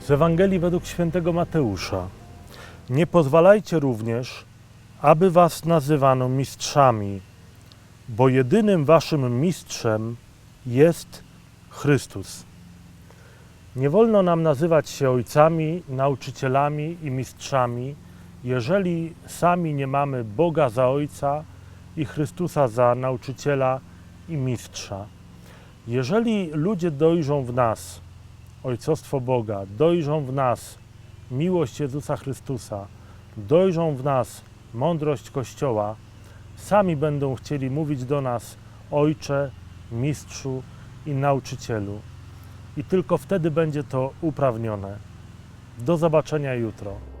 Z Ewangelii według świętego Mateusza. Nie pozwalajcie również, aby was nazywano mistrzami, bo jedynym waszym mistrzem jest Chrystus. Nie wolno nam nazywać się ojcami, nauczycielami i mistrzami, jeżeli sami nie mamy Boga za ojca i Chrystusa za nauczyciela i mistrza. Jeżeli ludzie dojrzą w nas ojcostwo Boga, dojrzą w nas miłość Jezusa Chrystusa, dojrzą w nas mądrość Kościoła, sami będą chcieli mówić do nas Ojcze, Mistrzu i Nauczycielu. I tylko wtedy będzie to uprawnione. Do zobaczenia jutro.